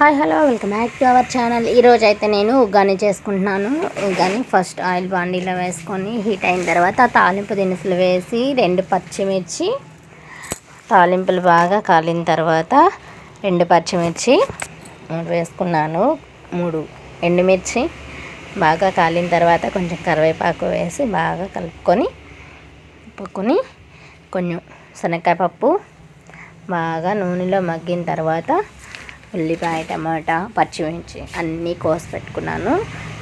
Hi hello welcome back to our channel. ఈరోజు అయితే నేను ఉగ్గాని చేసుకుంటున్నాను. ఉగ్గాని ఫస్ట్ ఆయిల్ బాండీలో వేసుకొని హీట్ అయిన తర్వాత తాలింపు దినుసులు వేసి రెండు పచ్చిమిర్చి తాలింపులు బాగా కాలిన తర్వాత రెండు పచ్చిమిర్చి వేసుకున్నాను. మూడు ఎండుమిర్చి బాగా కాలిన తర్వాత కొంచెం కరివేపాకు వేసి బాగా కలుపుకొని ఉప్పుకొని కొంచెం శనగకాయ పప్పు బాగా నూనెలో మగ్గిన తర్వాత ఉల్లిపాయ టమాటా పచ్చిమిర్చి అన్నీ కోసి పెట్టుకున్నాను.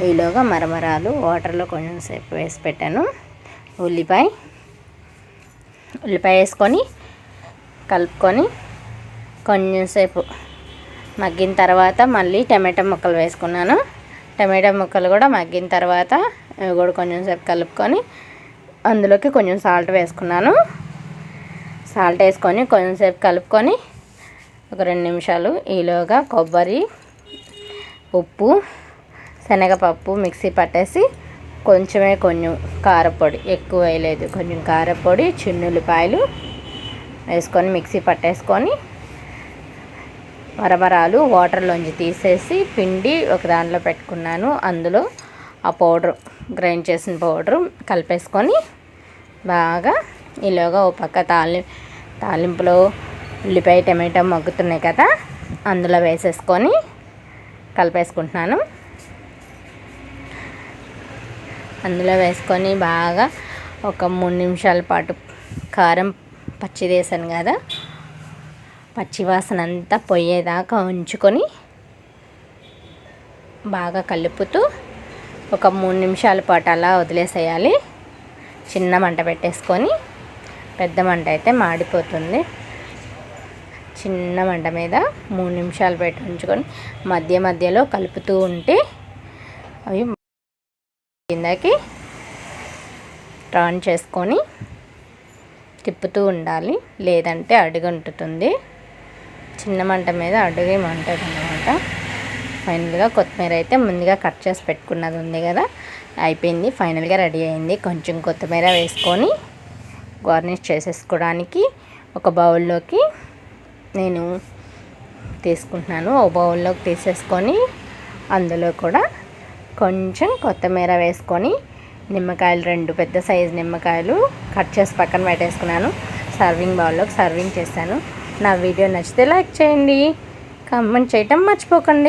ఈలోగా మరమరాలు వాటర్లో కొంచెం సేపు వేసి పెట్టాను. ఉల్లిపాయ ఉల్లిపాయ వేసుకొని కలుపుకొని కొంచెంసేపు మగ్గిన తర్వాత మళ్ళీ టమాటా ముక్కలు వేసుకున్నాను. టమాటా ముక్కలు కూడా మగ్గిన తర్వాత ఇవి కూడా కొంచెం సేపు కలుపుకొని అందులోకి కొంచెం సాల్ట్ వేసుకున్నాను. సాల్ట్ వేసుకొని కొంచెం సేపు కలుపుకొని ఒక రెండు నిమిషాలు ఈలోగా కొబ్బరి ఉప్పు శనగపప్పు మిక్సీ పట్టేసి కొంచెమే కొంచెం కారపొడి ఎక్కువ వేయలేదు. కొంచెం కారపొడి చిన్నుల్లిపాయలు వేసుకొని మిక్సీ పట్టేసుకొని మరమరాలు వాటర్లోంచి తీసేసి పిండి ఒక దాంట్లో పెట్టుకున్నాను. అందులో ఆ పౌడర్ గ్రైండ్ చేసిన పౌడర్ కలిపేసుకొని బాగా ఈలోగా ఓ పక్క తాలి తాలింపులో ఉల్లిపాయ టమాటా మగ్గుతున్నాయి కదా అందులో వేసేసుకొని కలిపేసుకుంటున్నాను. అందులో వేసుకొని బాగా ఒక మూడు నిమిషాల పాటు కారం పచ్చి వేసాను కదా పచ్చివాసన అంతా పోయేదాకా ఉంచుకొని బాగా కలుపుతూ ఒక మూడు నిమిషాల పాటు అలా వదిలేసేయాలి. చిన్న మంట పెట్టేసుకొని పెద్ద మంట అయితే మాడిపోతుంది. చిన్న మంట మీద మూడు నిమిషాలు పెట్టి ఉంచుకొని మధ్య మధ్యలో కలుపుతూ ఉంటే అవి కిందకి టర్న్ చేసుకొని తిప్పుతూ ఉండాలి. లేదంటే అడుగుంటుంది చిన్న మంట మీద అడుగు ఉంటుంది అనమాట ఫైనల్గా కొత్తిమీర అయితే ముందుగా కట్ చేసి పెట్టుకున్నది ఉంది కదా. అయిపోయింది. ఫైనల్గా రెడీ అయింది. కొంచెం కొత్తిమీర వేసుకొని గార్నిష్ చేసేసుకోవడానికి ఒక బౌల్లోకి నేను తీసుకుంటున్నాను. ఓ బౌల్లోకి తీసేసుకొని అందులో కూడా కొంచెం కొత్తిమీర వేసుకొని నిమ్మకాయలు రెండు పెద్ద సైజు నిమ్మకాయలు కట్ చేసి పక్కన పెట్టేసుకున్నాను. సర్వింగ్ బౌల్లోకి సర్వింగ్ చేశాను. నా వీడియో నచ్చితే లైక్ చేయండి. కామెంట్ చేయటం మర్చిపోకండి.